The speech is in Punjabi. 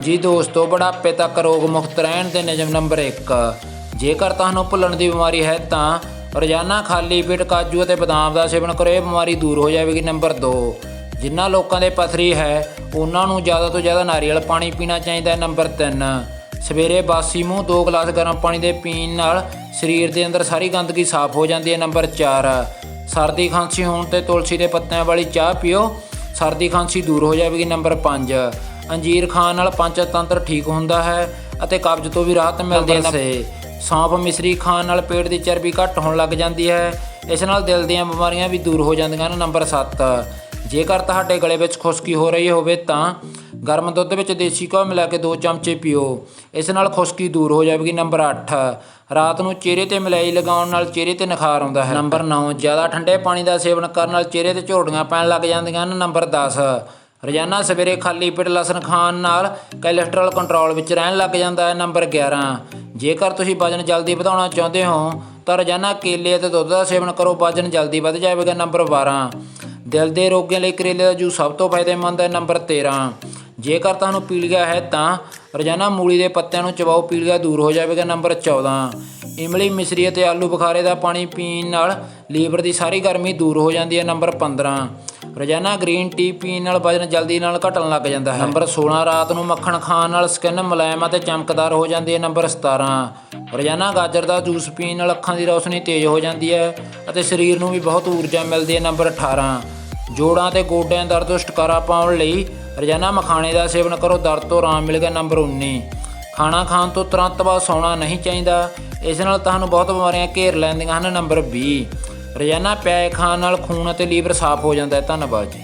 ਜੀ ਦੋਸਤੋ, ਬੁਢਾਪੇ ਤੱਕ ਰੋਗ ਮੁਕਤ ਰਹਿਣ ਦੇ ਨਿਯਮ ਨੰਬਰ 1 ਜੇਕਰ ਤੁਹਾਨੂੰ ਭੁੱਲਣ ਦੀ ਬਿਮਾਰੀ ਹੈ ਤਾਂ ਰੋਜ਼ਾਨਾ ਖਾਲੀ ਪੇਟ ਕਾਜੂ ਅਤੇ ਬਦਾਮ ਦਾ ਸੇਵਨ ਕਰੋ, ਇਹ ਬਿਮਾਰੀ ਦੂਰ ਹੋ ਜਾਵੇਗੀ। ਨੰਬਰ 2 ਜਿਨ੍ਹਾਂ ਲੋਕਾਂ ਦੇ ਪਥਰੀ ਹੈ, ਉਹਨਾਂ ਨੂੰ ਜ਼ਿਆਦਾ ਤੋਂ ਜ਼ਿਆਦਾ ਨਾਰੀਅਲ ਪਾਣੀ ਪੀਣਾ ਚਾਹੀਦਾ ਹੈ। ਨੰਬਰ 3 ਸਵੇਰੇ ਬਾਸੀ ਮੂੰਹ 2 ਗਲਾਸ ਗਰਮ ਪਾਣੀ ਦੇ ਪੀਣ ਨਾਲ ਸਰੀਰ ਦੇ ਅੰਦਰ ਸਾਰੀ ਗੰਦਗੀ ਸਾਫ਼ ਹੋ ਜਾਂਦੀ ਹੈ। ਨੰਬਰ 4 ਸਰਦੀ ਖਾਂਸੀ ਹੋਣ ਤੇ ਤੁਲਸੀ ਦੇ ਪੱਤਿਆਂ ਵਾਲੀ ਚਾਹ ਪੀਓ, ਸਰਦੀ ਖਾਂਸੀ ਦੂਰ ਹੋ ਜਾਵੇਗੀ। ਨੰਬਰ 5 ਅੰਜੀਰ ਖਾਣ ਨਾਲ ਪੰਚ ਤੰਤਰ ਠੀਕ ਹੁੰਦਾ ਹੈ ਅਤੇ ਕਬਜ਼ ਤੋਂ ਵੀ ਰਾਹਤ ਮਿਲਦੀ ਹੈ। ਸੇ ਸੌਂਫ ਮਿਸਰੀ ਖਾਣ ਨਾਲ ਪੇਟ ਦੀ ਚਰਬੀ ਘੱਟ ਹੋਣ ਲੱਗ ਜਾਂਦੀ ਹੈ। ਇਸ ਨਾਲ ਦਿਲ ਦੀਆਂ ਬਿਮਾਰੀਆਂ ਵੀ ਦੂਰ ਹੋ ਜਾਂਦੀਆਂ ਹਨ ਨੰਬਰ 7 ਜੇਕਰ ਤੁਹਾਡੇ ਗਲੇ ਵਿੱਚ ਖੁਸ਼ਕੀ ਹੋ ਰਹੀ ਹੋਵੇ ਤਾਂ ਗਰਮ ਦੁੱਧ ਵਿੱਚ ਦੇਸੀ ਘਿਓ ਮਿਲਾ ਕੇ 2 ਚਮਚੇ ਪੀਓ। ਇਸ ਨਾਲ ਖੁਸ਼ਕੀ ਦੂਰ ਹੋ ਜਾਵੇਗੀ। ਨੰਬਰ 8 ਰਾਤ ਨੂੰ ਚਿਹਰੇ ਤੇ ਮਲਾਈ ਲਗਾਉਣ ਨਾਲ ਚਿਹਰੇ ਤੇ ਨਿਖਾਰ ਆਉਂਦਾ ਹੈ। ਨੰਬਰ 9 ਜ਼ਿਆਦਾ ਠੰਡੇ ਪਾਣੀ ਦਾ ਸੇਵਨ ਕਰਨ ਨਾਲ ਚਿਹਰੇ ਤੇ ਝੋਟੀਆਂ ਪੈਣ ਲੱਗ ਜਾਂਦੀਆਂ ਹਨ ਨੰਬਰ 10 ਰੋਜ਼ਾਨਾ ਸਵੇਰੇ ਖਾਲੀ ਪੇਟ ਲਸਣ ਖਾਣ ਨਾਲ ਕੋਲੇਸਟ੍ਰੋਲ ਕੰਟਰੋਲ ਵਿੱਚ ਰਹਿਣ ਲੱਗ ਜਾਂਦਾ ਹੈ, ਨੰਬਰ 11 ਜੇਕਰ ਤੁਸੀਂ ਵਜ਼ਨ ਜਲਦੀ ਵਧਾਉਣਾ ਚਾਹੁੰਦੇ ਹੋ, ਤਾਂ ਰੋਜ਼ਾਨਾ ਕੇਲੇ ਅਤੇ ਦੁੱਧ ਦਾ ਸੇਵਨ ਕਰੋ, ਵਜ਼ਨ ਜਲਦੀ ਵਧ ਜਾਵੇਗਾ, ਨੰਬਰ 12 ਦਿਲ ਦੇ ਰੋਗੀਆਂ ਲਈ ਕਰੇਲੇ ਦਾ ਜੂਸ ਸਭ ਤੋਂ ਫਾਇਦੇਮੰਦ ਹੈ, ਨੰਬਰ 13 ਜੇਕਰ ਤੁਹਾਨੂੰ ਪੀਲੀਆ ਹੈ, ਤਾਂ ਰੋਜ਼ਾਨਾ ਮੂਲੀ ਦੇ ਪੱਤਿਆਂ ਨੂੰ ਚਬਾਓ, ਪੀਲੀਆ ਦੂਰ ਹੋ ਜਾਵੇਗਾ, ਨੰਬਰ 14 ਇਮਲੀ, ਮਿਸਰੀ ਅਤੇ ਆਲੂ ਬੁਖਾਰੇ ਦਾ ਪਾਣੀ ਪੀਣ ਨਾਲ ਲੀਵਰ ਦੀ ਸਾਰੀ ਗਰਮੀ ਦੂਰ ਹੋ ਜਾਂਦੀ ਹੈ, ਨੰਬਰ 15 ਰੋਜ਼ਾਨਾ ਗ੍ਰੀਨ ਟੀ ਪੀਣ ਨਾਲ ਵਜ਼ਨ ਜਲਦੀ ਨਾਲ ਘਟਣ ਲੱਗ ਜਾਂਦਾ ਹੈ। ਨੰਬਰ 16 ਰਾਤ ਨੂੰ ਮੱਖਣ ਖਾਣ ਨਾਲ ਸਕਿਨ ਮੁਲਾਇਮ ਅਤੇ ਚਮਕਦਾਰ ਹੋ ਜਾਂਦੀ ਹੈ। ਨੰਬਰ 17 ਰੋਜ਼ਾਨਾ ਗਾਜਰ ਦਾ ਜੂਸ ਪੀਣ ਨਾਲ ਅੱਖਾਂ ਦੀ ਰੌਸ਼ਨੀ ਤੇਜ਼ ਹੋ ਜਾਂਦੀ ਹੈ ਅਤੇ ਸਰੀਰ ਨੂੰ ਵੀ ਬਹੁਤ ਊਰਜਾ ਮਿਲਦੀ ਹੈ। ਨੰਬਰ 18 ਜੋੜਾਂ ਤੇ ਗੋਡਿਆਂ ਦਰਦ ਤੋਂ ਛੁਟਕਾਰਾ ਪਾਉਣ ਲਈ ਰੋਜ਼ਾਨਾ ਮਖਾਣੇ ਦਾ ਸੇਵਨ ਕਰੋ। ਦਰਦ ਤੋਂ ਆਰਾਮ ਮਿਲੇਗਾ ਨੰਬਰ 19 ਖਾਣਾ ਖਾਣ ਤੋਂ ਤੁਰੰਤ ਬਾਅਦ ਸੌਣਾ ਨਹੀਂ ਚਾਹੀਦਾ। ਇਸ ਨਾਲ ਤੁਹਾਨੂੰ ਬਹੁਤ ਬਿਮਾਰੀਆਂ ਘੇਰ ਲੈਂਦੀਆਂ ਹਨ। ਨੰਬਰ 20 ਰੋਜ਼ਾਨਾ ਪਿਆਜ਼ ਖਾਣ ਨਾਲ ਖੂਨ ਅਤੇ ਲੀਵਰ ਸਾਫ਼ ਹੋ ਜਾਂਦਾ ਹੈ। ਧੰਨਵਾਦ ਜੀ।